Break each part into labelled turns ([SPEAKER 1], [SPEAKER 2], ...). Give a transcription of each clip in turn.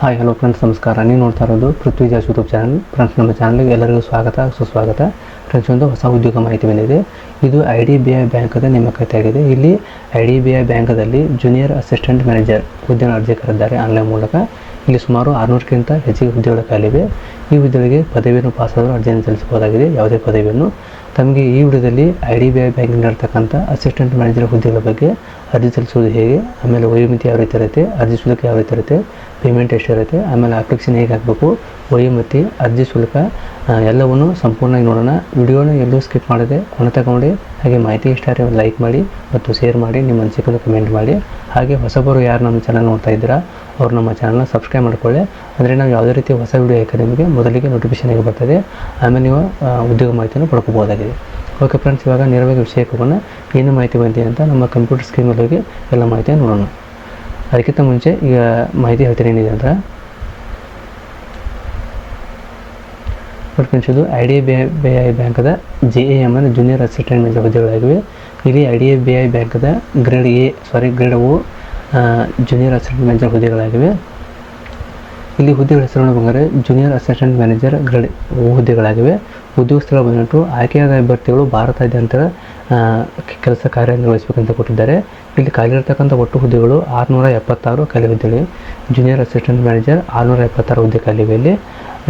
[SPEAKER 1] Hi hello friends ನಮಸ್ಕಾರ. ನೀವು ನೋಡ್ತಾ ಇರೋದು ಪೃಥ್ವಿ ಜಾಸ್ ಯೂಟ್ಯೂಬ್ ಚಾನಲ್ ಫ್ರೆಂಡ್ಸ್ ನಮ್ಮ ಚಾನಲ್ಗೆ ಎಲ್ಲರಿಗೂ ಸ್ವಾಗತ, ಸುಸ್ವಾಗತ. ಫ್ರೆಂಡ್ಸ್ ಒಂದು ಹೊಸ ಉದ್ಯೋಗ ಮಾಹಿತಿ ಬಂದಿದೆ. ಇದು ಐ ಡಿ ಬಿ ಐ ಬ್ಯಾಂಕದ ನೇಮಕಾತಿ ಆಗಿದೆ ಇಲ್ಲಿ ಐ ಡಿ ಬಿ ಐ ಬ್ಯಾಂಕದಲ್ಲಿ ಜೂನಿಯರ್ ಅಸಿಸ್ಟೆಂಟ್ ಮ್ಯಾನೇಜರ್ ಹುದ್ದೆಯನ್ನು ಅರ್ಜಿ ಕರೆದಿದ್ದಾರೆ ಆನ್ಲೈನ್ ಮೂಲಕ. ಇಲ್ಲಿ ಸುಮಾರು ಆರುನೂರಕ್ಕಿಂತ ಹೆಚ್ಚಿಗೆ ಹುದ್ದೆಗಳ ಕಾಲಿವೆ ಈ ಹುದ್ದೆಗಳಿಗೆ ಪದವಿಯನ್ನು ಪಾಸಾದರೂ ಅರ್ಜಿಯನ್ನು ಸಲ್ಲಿಸಬಹುದಾಗಿದೆ. ಯಾವುದೇ ಪದವಿಯನ್ನು ತಮಗೆ ಈ ವಿಡಿಯೋದಲ್ಲಿ ಐ ಡಿ ಬಿ ಐ ಬ್ಯಾಂಕಿನಲ್ಲಿರ್ತಕ್ಕಂಥ ಅಸಿಸ್ಟೆಂಟ್ ಮ್ಯಾನೇಜರ್ ಹುದ್ದೆಗಳ ಬಗ್ಗೆ ಅರ್ಜಿ ಸಲ್ಲಿಸೋದು ಹೇಗೆ, ಆಮೇಲೆ ವಯೋಮಿತಿ ಯಾವ ರೀತಿ ಇರುತ್ತೆ, ಅರ್ಜಿ ಶುಲ್ಕ ಯಾವ ರೀತಿ ಇರುತ್ತೆ ಪೇಮೆಂಟ್ ಎಷ್ಟಿರುತ್ತೆ ಆಮೇಲೆ ಅಪ್ಲಿಕೇಶನ್ ಹೇಗೆ ಹಾಕಬೇಕು, ವಯೋಮಿತಿ, ಅರ್ಜಿ ಶುಲ್ಕ ಎಲ್ಲವನ್ನು ಸಂಪೂರ್ಣವಾಗಿ ನೋಡೋಣ. ವಿಡಿಯೋನ ಎಲ್ಲೂ ಸ್ಕಿಪ್ ಮಾಡದೆ ಕೊನೆ ತಗೊಂಡು ಹಾಗೆ ಮಾಹಿತಿ ಇಷ್ಟ ಆದರೆ ಲೈಕ್ ಮಾಡಿ ಮತ್ತು ಶೇರ್ ಮಾಡಿ, ನಿಮ್ಮ ಅನಿಸಿಕೆಯನ್ನು ಕಮೆಂಟ್ ಮಾಡಿ. ಹಾಗೆ ಹೊಸಬರು ಯಾರು ನಮ್ಮ ಚಾನಲ್ ನೋಡ್ತಾ ಇದ್ದೀರಾ, ಅವ್ರು ನಮ್ಮ ಚಾನಲ್ನ ಸಬ್ಸ್ಕ್ರೈಬ್ ಮಾಡ್ಕೊಳ್ಳಿ. ಅಂದರೆ ನಾವು ಯಾವುದೇ ರೀತಿ ಹೊಸ ವಿಡಿಯೋ ಹಾಕಿದ್ರೆ ನಿಮಗೆ ಮೊದಲಿಗೆ ನೋಟಿಫಿಕೇಶನ್ ಆಗಿ ಬರ್ತದೆ, ಆಮೇಲೆ ನೀವು ಉದ್ಯೋಗ ಮಾಹಿತಿಯನ್ನು ಪಡ್ಕೋಬೋದಾಗಿದೆ ಓಕೆ ಫ್ರೆಂಡ್ಸ್ ಇವಾಗ ನೇರವಾಗಿ ವಿಷಯಕ್ಕೆ ಹೋಗೋಣ ಏನು ಮಾಹಿತಿ ಬಂದಿದೆ ಅಂತ ನಮ್ಮ ಕಂಪ್ಯೂಟರ್ ಸ್ಕ್ರೀನ್ ಮೇಲೆ ಹೋಗಿ ಎಲ್ಲ ಮಾಹಿತಿಯನ್ನು ನೋಡೋಣ. ಅದಕ್ಕಿಂತ ಮುಂಚೆ ಈಗ ಮಾಹಿತಿ ಹೇಳ್ತೀನಿ ಏನಿದೆ ಅಂತ. Friends I D B I B I ಬ್ಯಾಂಕದ J A M ಅಂದರೆ ಜೂನಿಯರ್ ಅಸಿಸ್ಟೆಂಟ್ ಮ್ಯಾನೇಜರ್ ಹುದ್ದೆಗಳಾಗಿವೆ ಇಲ್ಲಿ I D B I ಬ್ಯಾಂಕದ grade A sorry grade O junior assistant manager ಹುದ್ದೆಗಳಾಗಿವೆ ಇಲ್ಲಿ ಹುದ್ದೆಗಳ ಹೆಸರುಗಳು ಬಂದರೆ ಜೂನಿಯರ್ ಅಸಿಸ್ಟೆಂಟ್ ಮ್ಯಾನೇಜರ್ ಗ್ರೇಡ್ ಹುದ್ದೆಗಳಾಗಿವೆ. ಉದ್ಯೋಗ ಸ್ಥಳ ಬಂದ್ಬಿಟ್ಟು ಆಯ್ಕೆಯಾದ ಅಭ್ಯರ್ಥಿಗಳು ಭಾರತಾದ್ಯಂತ ಕೆಲಸ ಕಾರ್ಯ ನಿರ್ವಹಿಸಬೇಕಂತ ಕೊಟ್ಟಿದ್ದಾರೆ. ಇಲ್ಲಿ ಖಾಲಿರ್ತಕ್ಕಂಥ ಒಟ್ಟು ಹುದ್ದೆಗಳು ಆರುನೂರ ಎಪ್ಪತ್ತಾರು ಖಾಲಿ ಹುದ್ದೆಗಳಿವೆ ಜೂನಿಯರ್ ಅಸಿಸ್ಟೆಂಟ್ ಮ್ಯಾನೇಜರ್ ಆರುನೂರ ಎಪ್ಪತ್ತಾರು ಹುದ್ದೆ ಖಾಲಿವೆ ಇಲ್ಲಿ.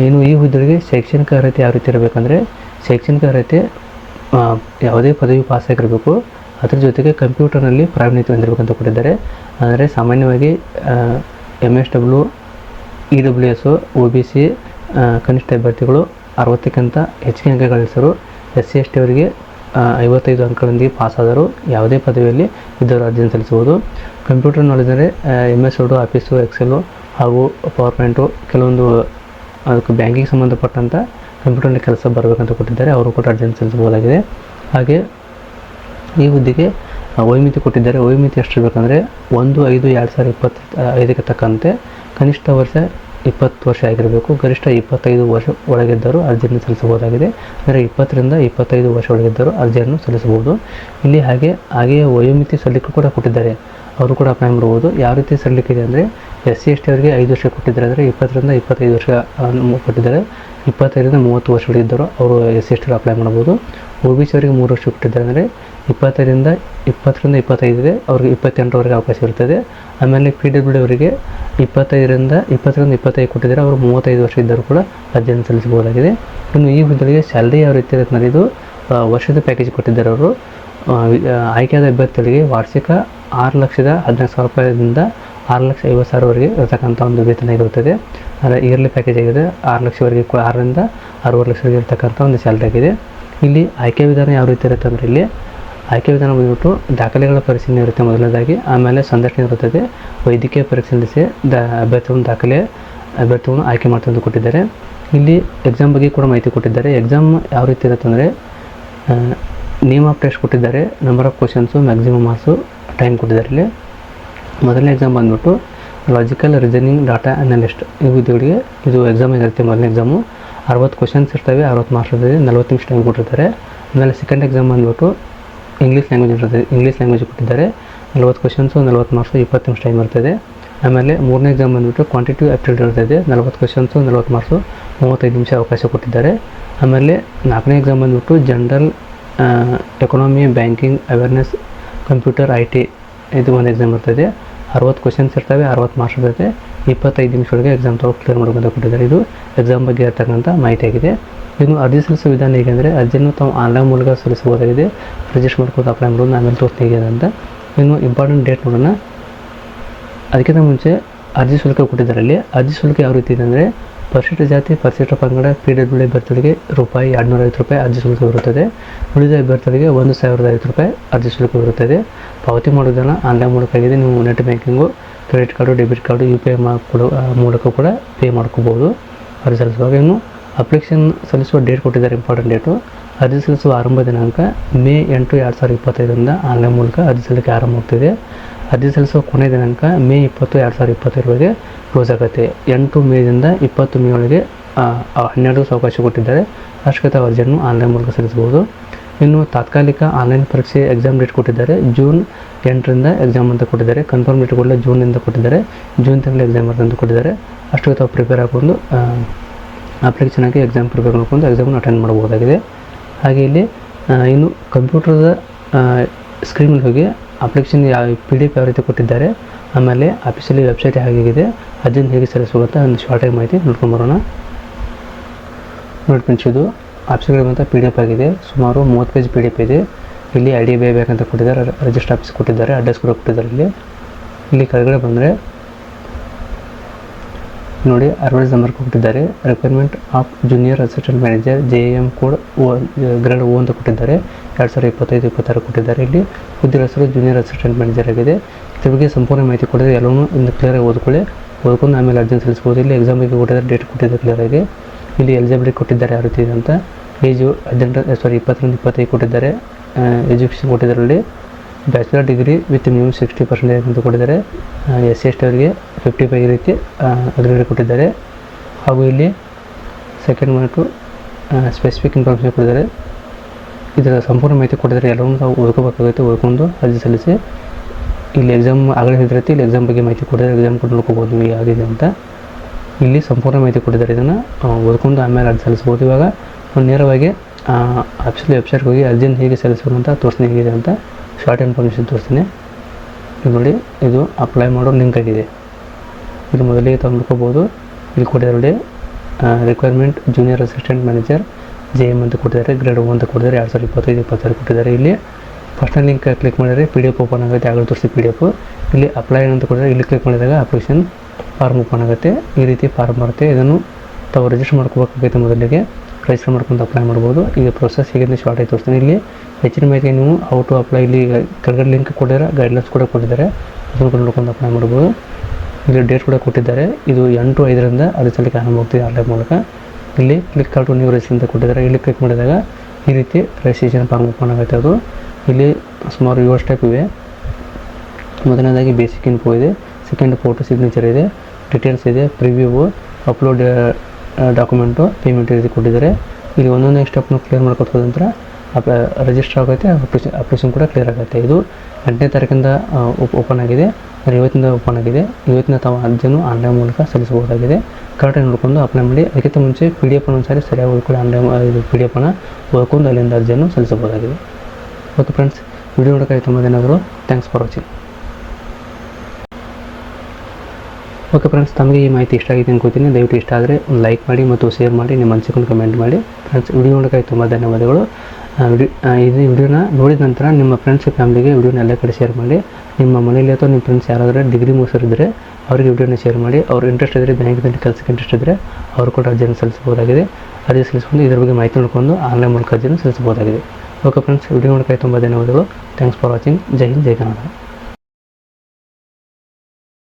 [SPEAKER 1] ಇನ್ನು ಈ ಹುದ್ದೆಗಳಿಗೆ ಶೈಕ್ಷಣಿಕ ಅರ್ಹತೆ ಯಾವ ರೀತಿ ಇರಬೇಕಂದ್ರೆ, ಶೈಕ್ಷಣಿಕ ಅರ್ಹತೆ ಯಾವುದೇ ಪದವಿ ಪಾಸ್ ಆಗಿರಬೇಕು. ಅದರ ಜೊತೆಗೆ ಕಂಪ್ಯೂಟರ್ನಲ್ಲಿ ಪ್ರಾವೀಣ್ಯತೆ ಹೊಂದಿರಬೇಕಂತ ಕೊಟ್ಟಿದ್ದಾರೆ. ಅಂದರೆ ಸಾಮಾನ್ಯವಾಗಿ M S W E W S, O B C ಕನಿಷ್ಠ ಅಭ್ಯರ್ಥಿಗಳು ಅರವತ್ತಕ್ಕಿಂತ ಹೆಚ್ಚಿಗೆ ಅಂಕ ಗಳಿಸರು. ಎಸ್ ಸಿ ಎಸ್ ಟಿ ಅವರಿಗೆ ಐವತ್ತೈದು ಅಂಕಗಳೊಂದಿಗೆ ಪಾಸಾದರು. ಯಾವುದೇ ಪದವಿಯಲ್ಲಿ ಇದ್ದವರು ಅರ್ಜಿಯನ್ನು ಸಲ್ಲಿಸಬಹುದು. ಕಂಪ್ಯೂಟರ್ ನಾಲೆಜ್ ಅಂದರೆ M S Word Office Excel ಹಾಗೂ ಪವರ್ ಪಾಯಿಂಟು ಕೆಲವೊಂದು, ಅದಕ್ಕೆ ಬ್ಯಾಂಕಿಗೆ ಸಂಬಂಧಪಟ್ಟಂಥ ಕಂಪ್ಯೂಟರ್ನಲ್ಲಿ ಕೆಲಸ ಬರಬೇಕಂತ ಕೊಟ್ಟಿದ್ದಾರೆ. ಅವರು ಕೂಡ ಅರ್ಜಿಯನ್ನು ಸಲ್ಲಿಸಬಹುದಾಗಿದೆ. ಹಾಗೆ ಈ ಹುದ್ದೆಗೆ ವೈಮಿತಿ ಕೊಟ್ಟಿದ್ದಾರೆ. ವೈಮಿತಿ ಎಷ್ಟಿರಬೇಕಂದ್ರೆ, ಒಂದು, ಐದು, ಎರಡು ಸಾವಿರದ ಇಪ್ಪತ್ತು ಐದಕ್ಕೆ ತಕ್ಕಂತೆ ಕನಿಷ್ಠ ವರ್ಷ ಇಪ್ಪತ್ತು ವರ್ಷ ಆಗಿರಬೇಕು. ಗರಿಷ್ಠ ಇಪ್ಪತ್ತೈದು ವರ್ಷ ಒಳಗಿದ್ದರೂ ಅರ್ಜಿಯನ್ನು ಸಲ್ಲಿಸಬಹುದಾಗಿದೆ. ಅಂದರೆ ಇಪ್ಪತ್ತರಿಂದ ಇಪ್ಪತ್ತೈದು ವರ್ಷ ಒಳಗಿದ್ದರೂ ಅರ್ಜಿಯನ್ನು ಸಲ್ಲಿಸಬಹುದು. ಇಲ್ಲಿ ಹಾಗೆ ಹಾಗೆಯೇ ವಯೋಮಿತಿ ಸಲ್ಲಿಕೆ ಕೂಡ ಕೊಟ್ಟಿದ್ದಾರೆ. ಅವರು ಕೂಡ ಅಪ್ಲೈ ಮಾಡ್ಬೋದು. ಯಾವ ರೀತಿ ಸಲ್ಲಿಕೆ ಇದೆ ಅಂದರೆ ಎಸ್ ಸಿ, ಎಸ್ ಟಿ ಅವರಿಗೆ ಐದು ವರ್ಷ ಕೊಟ್ಟಿದ್ದಾರೆ. ಅಂದರೆ ಇಪ್ಪತ್ತರಿಂದ ಇಪ್ಪತ್ತೈದು ವರ್ಷ ಕೊಟ್ಟಿದ್ದಾರೆ. ಇಪ್ಪತ್ತೈದರಿಂದ ಮೂವತ್ತು ವರ್ಷಗಳಿದ್ದರೂ ಅವರು S C, S T apply ಮಾಡ್ಬೋದು. ಒ ಬಿ ಸಿ ಅವರಿಗೆ ಮೂರು ವರ್ಷ ಕೊಟ್ಟಿದ್ದಾರೆ. ಅಂದರೆ ಇಪ್ಪತ್ತೈದರಿಂದ ಇಪ್ಪತ್ತರಿಂದ ಇಪ್ಪತ್ತೈದಿದೆ ಅವ್ರಿಗೆ ಇಪ್ಪತ್ತೆಂಟರವರೆಗೆ ಅವಕಾಶ ಇರ್ತದೆ. ಆಮೇಲೆ ಪಿ ಡಬ್ಲ್ಯೂ ಅವರಿಗೆ ಇಪ್ಪತ್ತೈದರಿಂದ ಇಪ್ಪತ್ತರಿಂದ ಇಪ್ಪತ್ತೈದು ಕೊಟ್ಟಿದ್ದಾರೆ. ಅವರು ಮೂವತ್ತೈದು ವರ್ಷ ಇದ್ದರೂ ಕೂಡ ಅರ್ಜಿಯನ್ನು ಸಲ್ಲಿಸಬಹುದಾಗಿದೆ. ಇನ್ನು ಈ ಹುದ್ದೆಗಳಿಗೆ ಸ್ಯಾಲ್ರಿ ಯಾವ ರೀತಿ ಇರುತ್ತೆ ಇದು ವರ್ಷದ ಪ್ಯಾಕೇಜ್ ಕೊಟ್ಟಿದ್ದಾರೆ ಅವರು. ಆಯ್ಕೆಯಾದ ಅಭ್ಯರ್ಥಿಗಳಿಗೆ ವಾರ್ಷಿಕ ಆರು ಲಕ್ಷದ ಹದಿನೈದು ಸಾವಿರ ರೂಪಾಯಿದಿಂದ ಆರು ಲಕ್ಷ ಐವತ್ತು ಸಾವಿರವರೆಗೆ ಇರತಕ್ಕಂಥ ಒಂದು ವೇತನ ಇರುತ್ತದೆ ಅಂದರೆ ಇಯರ್ಲಿ ಪ್ಯಾಕೇಜ್ ಆಗಿದೆ. ಆರು ಲಕ್ಷವರೆಗೆ ಆರರಿಂದ ಆರೂವರೆ ಲಕ್ಷವರೆಗೆ ಇರತಕ್ಕಂಥ ಒಂದು ಸ್ಯಾಲ್ರಿ ಆಗಿದೆ. ಇಲ್ಲಿ ಆಯ್ಕೆ ವಿಧಾನ ಯಾವ ರೀತಿ ಇರುತ್ತೆ ಅಂದರೆ ಇಲ್ಲಿ ಆಯ್ಕೆ ವಿಧಾನ ಬಂದ್ಬಿಟ್ಟು ದಾಖಲೆಗಳ ಪರಿಶೀಲನೆ ಇರುತ್ತೆ ಮೊದಲನೇದಾಗಿ, ಆಮೇಲೆ ಸಂದರ್ಶನ ಇರುತ್ತದೆ. ವೈದ್ಯಕೀಯ ಪರಿಶೀಲಿಸಿ ದ ಅಭ್ಯರ್ಥಿಗಳನ್ನು ದಾಖಲೆ, ಅಭ್ಯರ್ಥಿಗಳನ್ನು ಆಯ್ಕೆ ಮಾಡ್ತಾ ಅಂತ ಕೊಟ್ಟಿದ್ದಾರೆ. ಇಲ್ಲಿ ಎಕ್ಸಾಮ್ ಬಗ್ಗೆ ಕೂಡ ಮಾಹಿತಿ ಕೊಟ್ಟಿದ್ದಾರೆ. ಎಕ್ಸಾಮ್ ಯಾವ ರೀತಿ ಇರುತ್ತೆ ಅಂದರೆ ನೇಮ್ ಆಫ್ ಟೆಸ್ಟ್ ಕೊಟ್ಟಿದ್ದಾರೆ. Number of questions maximum marks time ಕೊಟ್ಟಿದ್ದಾರೆ ಇಲ್ಲಿ. ಮೊದಲನೇ ಎಕ್ಸಾಮ್ ಬಂದ್ಬಿಟ್ಟು ಲಾಜಿಕಲ್ ರೀಸನಿಂಗ್ ಡಾಟಾ ಅನಾಲಿಸ್ಟ್ ಹುದ್ದೆಗಳಿಗೆ ಇದು ಎಕ್ಸಾಮ್ ಇರುತ್ತೆ ಮೊದಲನೇ ಎಕ್ಸಾಮು ಅರವತ್ತು ಕ್ವಶನ್ಸ್ ಇರ್ತವೆ, ಅರವತ್ತು ಮಾರ್ಕ್ಸ್ ಇರ್ತದೆ, ನಲ್ವತ್ತು ನಿಮಿಷ ಟೈಮ್ ಕೊಟ್ಟಿರ್ತಾರೆ. ಆಮೇಲೆ ಸೆಕೆಂಡ್ ಎಕ್ಸಾಮ್ ಬಂದ್ಬಿಟ್ಟು ಇಂಗ್ಲೀಷ್ ಲ್ಯಾಂಗ್ವೇಜ್ ಇರ್ತದೆ. ಇಂಗ್ಲೀಷ್ ಲ್ಯಾಂಗ್ವೇಜ್ ಕೊಟ್ಟಿದ್ದಾರೆ. ನಲ್ವತ್ತು ಕ್ವಶನ್ಸು ನಲ್ವತ್ತು ಮಾರ್ಕ್ಸು ಇಪ್ಪತ್ತು ನಿಮಿಷ ಟೈಮ್ ಇರ್ತದೆ. ಆಮೇಲೆ ಮೂರನೇ ಎಕ್ಸಾಮ್ ಬಂದ್ಬಿಟ್ಟು ಕ್ವಾಂಟಿಟಿವ್ ಆಪ್ಟಿಟ್ಯೂಡ್ ಇರ್ತದೆ. ನಲ್ವತ್ತು ಕ್ವಶನ್ಸು ನಲ್ವತ್ತು ಮಾರ್ಕ್ಸು ಮೂವತ್ತೈದು ನಿಮಿಷ ಅವಕಾಶ ಕೊಟ್ಟಿದ್ದಾರೆ. ಆಮೇಲೆ ನಾಲ್ಕನೇ ಎಕ್ಸಾಮ್ ಬಂದ್ಬಿಟ್ಟು general economy banking awareness computer I T ಇದು ಒಂದು ಎಕ್ಸಾಮ್ ಇರ್ತದೆ. ಅರವತ್ತು ಕ್ವಶನ್ಸ್ ಇರ್ತವೆ, ಅರವತ್ತು ಮಾರ್ಕ್ಸ್ ಇರ್ತದೆ ಇಪ್ಪತ್ತೈದು ನಿಮಿಷ ಒಳಗೆ ಎಕ್ಸಾಮ್ ತಗೋ ಕ್ಲಿಯರ್ ಮಾಡ್ಕೊಂತ ಕೊಟ್ಟಿದ್ದಾರೆ. ಇದು ಎಕ್ಸಾಮ್ ಬಗ್ಗೆ ಇರ್ತಕ್ಕಂಥ ಮಾಹಿತಿ ಆಗಿದೆ. ಇನ್ನು ಅರ್ಜಿ ಸಲ್ಲಿಸುವ ವಿಧಾನ ಹೇಗೆ ಅಂದರೆ ಅರ್ಜಿಯನ್ನು ತಾವು ಆನ್ಲೈನ್ ಮೂಲಕ ಸಲ್ಲಿಸಬಹುದಾಗಿದೆ. ರಿಜಿಸ್ಟರ್ ಮಾಡ್ಕೊಂಡು ಅಪ್ಲೈ ಮಾಡೋದು ಆಮೇಲೆ ತೋರಿಸ್ತೀನಿ ಹೇಗೆ ಅಂತ. ಇನ್ನು ಇಂಪಾರ್ಟೆಂಟ್ ಡೇಟ್ ನೋಡೋಣ. ಅದಕ್ಕಿಂತ ಮುಂಚೆ ಅರ್ಜಿ ಶುಲ್ಕ ಕೊಟ್ಟಿದ್ದಾರೆ ಅಲ್ಲಿ. ಅರ್ಜಿ ಶುಲ್ಕ ಯಾವ ರೀತಿ ಇದೆ ಅಂದರೆ ಪರಿಶಿಷ್ಟ ಜಾತಿ ಪರಿಶಿಷ್ಟ ಪಂಗಡ ಪಿ ಡಬ್ಲ್ಯೂ ಅಭ್ಯರ್ಥಿಗಳಿಗೆ ರೂಪಾಯಿ ಎರಡುನೂರ ಐವತ್ತು ರೂಪಾಯಿ ಅರ್ಜಿ ಶುಲ್ಕ ಬರುತ್ತದೆ. ಉಳಿದ ಅಭ್ಯರ್ಥಿಗಳಿಗೆ ಒಂದು ಸಾವಿರದ ಐವತ್ತು ರೂಪಾಯಿ ಅರ್ಜಿ ಶುಲ್ಕ ಬರುತ್ತದೆ. ಪಾವತಿ ಮಾಡೋದನ್ನು ಆನ್ಲೈನ್ ಮೂಲಕ ಆಗಿದೆ. ನೀವು net banking, credit card, debit card, U P I ಕೊಡೋ ಮೂಲಕ ಕೂಡ ಪೇ ಮಾಡ್ಕೋಬೋದು. ಅರ್ಜಿ ಸಲ್ಲಿಸುವಾಗ ಇನ್ನು ಅಪ್ಲಿಕೇಶನ್ ಸಲ್ಲಿಸುವ ಡೇಟ್ ಕೊಟ್ಟಿದ್ದಾರೆ. Important date. ಅರ್ಜಿ ಸಲ್ಲಿಸುವ ಆರಂಭ ದಿನಾಂಕ ಮೇ ಎಂಟು ಎರಡು ಸಾವಿರದ ಇಪ್ಪತ್ತೈದರಿಂದ ಆನ್ಲೈನ್ ಮೂಲಕ ಅರ್ಜಿ ಸಲ್ಲಿಕೆ ಆರಂಭವಾಗ್ತಿದೆ. ಅರ್ಜಿ ಸಲ್ಲಿಸುವ ಕೊನೆಯ ದಿನಾಂಕ ಮೇ ಇಪ್ಪತ್ತು ಎರಡು ಸಾವಿರದ ಇಪ್ಪತ್ತೈದರವರೆಗೆ ಕ್ಲೋಸ್ ಆಗುತ್ತೆ ಎಂಟು ಮೇದಿಂದ ಇಪ್ಪತ್ತು ಮೇ ಒಳಗೆ ಹನ್ನೆರಡು ಅವಕಾಶ ಕೊಟ್ಟಿದ್ದಾರೆ. ರಾಷ್ಟ್ರೀಯತೆ ಅರ್ಜಿಯನ್ನು ಆನ್ಲೈನ್ ಮೂಲಕ ಸಲ್ಲಿಸಬಹುದು. ಇನ್ನು ತಾತ್ಕಾಲಿಕ ಆನ್ಲೈನ್ ಪರೀಕ್ಷೆ ಎಕ್ಸಾಮ್ ಡೇಟ್ ಕೊಟ್ಟಿದ್ದಾರೆ. ಜೂನ್ ಎಂಟರಿಂದ ಎಕ್ಸಾಮ್ ಅಂತ ಕೊಟ್ಟಿದ್ದಾರೆ. ಕನ್ಫರ್ಮ್ ಡೇಟ್ ಕೂಡ ಜೂನಿಂದ ಕೊಟ್ಟಿದ್ದಾರೆ. ಜೂನ್ ತಿಂಗಳ ಎಕ್ಸಾಮ್ ಅಂತ ಕೊಟ್ಟಿದ್ದಾರೆ. ಅಷ್ಟು ತಾವು ಪ್ರಿಪೇರ್ ಹಾಕೊಂಡು ಅಪ್ಲಿಕೇಶನ್ ಎಕ್ಸಾಮ್ ಪ್ರಿಪೇರ್ ಮಾಡ್ಕೊಂಡು ಎಕ್ಸಾಮನ್ನು ಅಟೆಂಡ್ ಮಾಡ್ಬೋದಾಗಿದೆ ಹಾಗೆ ಇಲ್ಲಿ ಇನ್ನು ಕಂಪ್ಯೂಟರ್ದ ಸ್ಕ್ರೀನ್ ಹೋಗಿ ಅಪ್ಲಿಕೇಶನ್ ಯಾವ ಪಿ ಡಿ ಎಫ್ ಯಾವ ರೀತಿ ಕೊಟ್ಟಿದ್ದಾರೆ. ಆಮೇಲೆ ಅಫಿಷಿಯಲಿ ವೆಬ್ಸೈಟ್ ಹೇಗಿದೆ, ಅದನ್ನು ಹೇಗೆ ಸಲ್ಲಿಸುವಂತ ಒಂದು ಶಾರ್ಟಾಗಿ ಮಾಹಿತಿ ನೋಡ್ಕೊಂಬರೋಣ ನೋಡಿ ಫ್ರೆಂಡ್ಸ್ ಇದು ಆಪ್ಷನ್ಗಳಿರುವಂಥ ಪಿ ಡಿ ಎಫ್ ಆಗಿದೆ. ಸುಮಾರು ಮೂವತ್ತು ಪೇಜ್ ಪಿ ಡಿ ಎಫ್ ಇದೆ. ಇಲ್ಲಿ ಐ ಡಿ ಬಿ ಐ ಅಂತ ಕೊಟ್ಟಿದ್ದಾರೆ. ರಿಜಿಸ್ಟರ್ ಆಫೀಸ್ ಕೊಟ್ಟಿದ್ದಾರೆ. ಅಡ್ರೆಸ್ ಕೂಡ ಕೊಟ್ಟಿದ್ದಾರೆ ಇಲ್ಲಿ. ಇಲ್ಲಿ ಕೆಳಗಡೆ ಬಂದರೆ ನೋಡಿ ಅರ್ವೈಸ್ ನಂಬರ್ ಕೊಟ್ಟಿದ್ದಾರೆ. Requirement of junior assistant manager J M code O grade O ಅಂತ ಕೊಟ್ಟಿದ್ದಾರೆ. ಎರಡು ಸಾವಿರದ ಇಪ್ಪತ್ತೈದು, ಇಪ್ಪತ್ತಾರು ಕೊಟ್ಟಿದ್ದಾರೆ ಇಲ್ಲಿ. ಹುದ್ದೆ ಹೆಸರು ಜೂನಿಯರ್ ಅಸಿಸ್ಟೆಂಟ್ ಮ್ಯಾನೇಜರ್ ಆಗಿದೆ. ಇದ್ರ ಬಗ್ಗೆ ಸಂಪೂರ್ಣ ಮಾಹಿತಿ ಕೊಡಿದ್ರೆ ಎಲ್ಲವೂ ಇನ್ನು ಕ್ಲಿಯರಾಗಿ ಓದ್ಕೊಳ್ಳಿ. ಓದ್ಕೊಂಡು ಆಮೇಲೆ ಅರ್ಜಿ ಸಲ್ಲಿಸ್ಬೋದು ಇಲ್ಲಿ ಎಕ್ಸಾಮ್ ಬಗ್ಗೆ ಕೊಟ್ಟಿದ್ದಾರೆ ಡೇಟ್ ಕೊಟ್ಟಿದ್ದಾರೆ ಕ್ಲಿಯರಾಗಿ ಇಲ್ಲಿ ಎಲಿಜಿಬಿಲಿಟಿ ಕೊಟ್ಟಿದ್ದಾರೆ ಯಾವ ರೀತಿ ಅಂತ. ಏಜು ಹದಿನೆಂಟು ಸಾರಿ ಇಪ್ಪತ್ತರಿಂದ ಇಪ್ಪತ್ತೈದು ಕೊಟ್ಟಿದ್ದಾರೆ. Education ಕೊಟ್ಟಿದ್ದರಲ್ಲಿ. Bachelor degree with minimum sixty percentage ಅಂತ ಕೊಟ್ಟಿದ್ದಾರೆ. ಎಸ್ ಸಿ ಎಸ್ ಟಿ ಅವರಿಗೆ ಫಿಫ್ಟಿ ಫೈವ್ ರೀತಿ ಅಗ್ರಿಗ್ರಿ ಕೊಟ್ಟಿದ್ದಾರೆ. ಹಾಗೂ ಇಲ್ಲಿ ಸೆಕೆಂಡ್ ಮಾರ್ಕು ಸ್ಪೆಸಿಫಿಕ್ ಇನ್ಫಾರ್ಮೇಷನ್ ಕೊಟ್ಟಿದ್ದಾರೆ. ಇದರ ಸಂಪೂರ್ಣ ಮಾಹಿತಿ ಕೊಟ್ಟಿದ್ದಾರೆ ಎಲ್ಲವನ್ನು ನಾವು ಓದ್ಕೋಬೇಕಾಗುತ್ತೆ. ಓದ್ಕೊಂಡು ಅರ್ಜಿ ಸಲ್ಲಿಸಿ ಇಲ್ಲಿ ಎಕ್ಸಾಮ್ ಆಗಲೇ ಇದ್ರೈತಿ ಇಲ್ಲಿ ಎಕ್ಸಾಮ್ ಬಗ್ಗೆ ಮಾಹಿತಿ ಕೊಟ್ಟಿದ್ದಾರೆ ಎಕ್ಸಾಮ್ ಕೂಡ ನೋಡ್ಕೋಬೋದು ಯಾವುದಿದೆ ಅಂತ. ಇಲ್ಲಿ ಸಂಪೂರ್ಣ ಮಾಹಿತಿ ಕೊಟ್ಟಿದ್ದಾರೆ. ಇದನ್ನು ಓದ್ಕೊಂಡು ಆಮೇಲೆ ಅರ್ಜಿ ಸಲ್ಲಿಸ್ಬೋದು ಇವಾಗ ನಾವು ನೇರವಾಗಿ ಆಫೀಸಲ್ಲಿ ವೆಬ್ಸೈಟ್ಗೆ ಹೋಗಿ ಅರ್ಜಿನ ಹೇಗೆ ಸಲ್ಲಿಸೋದು ಅಂತ ತೋರಿಸ್ತೀನಿ ಹೇಗಿದೆ ಅಂತ ಶಾರ್ಟ್ ಇನ್ಫಾರ್ಮೇಷನ್ ತೋರಿಸ್ತೀನಿ. ಇದು ನೋಡಿ, ಇದು ಅಪ್ಲೈ ಮಾಡೋ ಲಿಂಕ್ ಆಗಿದೆ. ಇದು ಮೊದಲಿಗೆ ತಗೊಂಡ್ಕೋಬೋದು ಇಲ್ಲಿ ಕೊಟ್ಟಿದ್ದಾರೆ ನೋಡಿ requirement junior assistant manager J M ಅಂತ ಕೊಟ್ಟಿದ್ದಾರೆ, ಗ್ರೇಡ್ ಒನ್ ಅಂತ ಕೊಟ್ಟಿದ್ದಾರೆ, ಎರಡು ಸಾವಿರದ ಇಪ್ಪತ್ತೈದು, ಇಪ್ಪತ್ತಾರು ಕೊಟ್ಟಿದ್ದಾರೆ. ಇಲ್ಲಿ ಫಸ್ಟ್ ಲಿಂಕ್ ಕ್ಲಿಕ್ ಮಾಡಿದರೆ ಪಿ ಡಿ ಎಫ್ ಓಪನ್ ಆಗುತ್ತೆ, ಆಗಲೇ ತೋರಿಸಿ ಪಿ ಡಿ ಎಫ್ ಇಲ್ಲಿ ಅಪ್ಲೈ ಅಂತ ಕೊಟ್ಟಿದ್ದಾರೆ, ಇಲ್ಲಿ ಕ್ಲಿಕ್ ಮಾಡಿದಾಗ ಅಪ್ಲಿಕೇಶನ್ ಫಾರ್ಮ್ ಓಪನ್ ಆಗುತ್ತೆ. ಈ ರೀತಿ ಫಾರ್ಮ್ ಬರುತ್ತೆ. ಇದನ್ನು ತಾವು ರಿಜಿಸ್ಟರ್ ಮಾಡ್ಕೋಬೇಕಾಗುತ್ತೆ ಮೊದಲಿಗೆ. ರಿಜಿಸ್ಟರ್ ಮಾಡ್ಕೊಂಡು ಅಪ್ಲೈ ಮಾಡ್ಬೋದು. ಈಗ ಪ್ರೊಸೆಸ್ ಹೇಗೆ ಶಾರ್ಟ್ ಆಗಿ ತೋರಿಸ್ತೀನಿ. ಇಲ್ಲಿ ಹೆಚ್ಚಿನ ಮಾಹಿತಿ ನೀವು ಹೌ ಟು ಅಪ್ಲೈ ಇಲ್ಲಿ ಕೆಳಗಡೆ ಲಿಂಕ್ ಕೊಟ್ಟಿದ್ದಾರೆ ಗೈಡ್ಲೈನ್ಸ್ ಕೂಡ ಕೊಟ್ಟಿದ್ದಾರೆ. ಅದನ್ನು ಕೂಡ ನೋಡ್ಕೊಂಡು ಅಪ್ಲೈ ಮಾಡ್ಬೋದು. ಇಲ್ಲಿ ಡೇಟ್ ಕೂಡ ಕೊಟ್ಟಿದ್ದಾರೆ. ಇದು ಎಂಟು ಐದರಿಂದ ಅದು ಸಲಕ್ಕೆ ಆರಂಭ ಆನ್ಲೈನ್ ಮೂಲಕ. ಇಲ್ಲಿ ಕ್ಲಿಕ್ ಟು ನ್ಯೂ ರೈಸ್ ಅಂತ ಕೊಟ್ಟಿದ್ದಾರೆ. ಇಲ್ಲಿ ಕ್ಲಿಕ್ ಮಾಡಿದಾಗ ಈ ರೀತಿ ರಿಜಿಸ್ಟ್ರೇಷನ್ ಫಾರ್ಮ್ ಓಪನ್ ಆಗುತ್ತೆ ಅದು. ಇಲ್ಲಿ ಸುಮಾರು ಏಳು ಸ್ಟೆಪ್ ಇವೆ. ಮೊದಲನೇದಾಗಿ ಬೇಸಿಕ್ ಇನ್ಫೋ ಇದೆ. ಸೆಕೆಂಡ್ ಫೋಟೋ ಸಿಗ್ನೇಚರ್ ಇದೆ. ಡಿಟೇಲ್ಸ್ ಇದೆ. ಪ್ರಿವ್ಯೂ ಅಪ್ಲೋಡ್ ಡಾಕ್ಯುಮೆಂಟು ಪೇಮೆಂಟ್ ರೀತಿ ಕೊಟ್ಟಿದ್ದಾರೆ. ಇಲ್ಲಿ ಒಂದೊಂದೇ ಸ್ಟೆಪ್ನ ಕ್ಲಿಯರ್ ಮಾಡ್ಕೊತದ ನಂತರ ಅಪ್ ರಿಜಿಸ್ಟರ್ ಆಗುತ್ತೆ. ಅಪ್ಲಿಕೇಶನ್ ಕೂಡ ಕ್ಲಿಯರ್ ಆಗುತ್ತೆ. ಇದು ಎಂಟನೇ ತಾರೀಕಿಂದ ಓಪನ್ ಆಗಿದೆ. ಅಂದರೆ ಇವತ್ತಿಂದ ಓಪನ್ ಆಗಿದೆ ಇವತ್ತಿನ ತಮ್ಮ ಅರ್ಜಿಯನ್ನು ಆನ್ಲೈನ್ ಮೂಲಕ ಸಲ್ಲಿಸಬಹುದಾಗಿದೆ. ಕರೆಕ್ಟಾಗಿ ನೋಡಿಕೊಂಡು ಅಪ್ಲೈ ಮಾಡಿ. ಅದಕ್ಕಿಂತ ಮುಂಚೆ ಪಿ ಡಿ ಎಫ್ ಒಂದ್ಸಾರಿ ಸರಿಯಾಗಿ ಓದ್ಕೊಳ್ಳಿ. ಆನ್ಲೈನ್ ಇದು ಪಿ ಡಿ ಎಫನ್ನು ಓದ್ಕೊಂಡು ಅಲ್ಲಿಂದ ಅರ್ಜಿಯನ್ನು ಸಲ್ಲಿಸಬಹುದಾಗಿದೆ. ಓಕೆ ಫ್ರೆಂಡ್ಸ್ ವಿಡಿಯೋ ನೋಡೋಕ್ಕಾಗಿ ತುಂಬ ಏನಾದರೂ thanks for watching okay friends ತಮಗೆ ಈ ಮಾಹಿತಿ ಇಷ್ಟ ಆಗಿದೆ ಅನ್ಕೋತೀನಿ. ದಯವಿಟ್ಟು ಇಷ್ಟ ಆದರೆ ಒಂದು ಲೈಕ್ ಮಾಡಿ ಮತ್ತು ಶೇರ್ ಮಾಡಿ. ನಿಮ್ಮ ಮನಸ್ಸಿಕೊಂಡು ಕಮೆಂಟ್ ಮಾಡಿ. ಫ್ರೆಂಡ್ಸ್ ವಿಡಿಯೋ ನೋಡೋಕ್ಕಾಗಿ ತುಂಬ ಧನ್ಯವಾದಗಳು. ವಿಡಿಯೋ ವಿಡಿ ಇದು ವಿಡಿಯೋನ ನೋಡಿದ ನಂತರ ನಿಮ್ಮ ಫ್ರೆಂಡ್ಸ್ ಫ್ಯಾಮಿಲಿಗೆ ವಿಡಿಯೋನ ಎಲ್ಲ ಕಡೆ ಶೇರ್ ಮಾಡಿ. ನಿಮ್ಮ ಮನೇಲಿ ಅಥವಾ ನಿಮ್ಮ ಫ್ರೆಂಡ್ಸ್ ಯಾರಾದರೂ ಡಿಗ್ರಿ ಮುಗಿಸಿದ್ರೆ ಅವರಿಗೆ ವಿಡಿಯೋನ ಶೇರ್ ಮಾಡಿ, ಅವ್ರ ಇಂಟ್ರೆಸ್ಟ್ ಇದ್ದರೆ ಬ್ಯಾಂಕ್ನಲ್ಲಿ ಕೆಲಸಕ್ಕೆ ಇಂಟ್ರೆಸ್ಟ್ ಇದ್ದರೆ ಅವರು ಕೂಡ ಅರ್ಜಿಯನ್ನು ಸಲ್ಲಿಸಬಹುದಾಗಿದೆ. ಅರ್ಜಿ ಸಲ್ಲಿಸ್ಕೊಂಡು ಇದ್ರ ಬಗ್ಗೆ ಮಾಹಿತಿ ನೋಡಿಕೊಂಡು ಆನ್ಲೈನ್ ಮೂಲಕ ಅರ್ಜಿಯನ್ನು ಸಲ್ಲಿಸಬಹುದಾಗಿದೆ. ಓಕೆ ಫ್ರೆಂಡ್ಸ್ ವಿಡಿಯೋ ನೋಡೋಕ್ಕಾಗಿ ತುಂಬ ಧನ್ಯವಾದಗಳು. ಥ್ಯಾಂಕ್ಸ್ ಫಾರ್ ವಾಚಿಂಗ್ ಜೈ ಹಿಂದ್, ಜೈ ಕನ್ನಡ.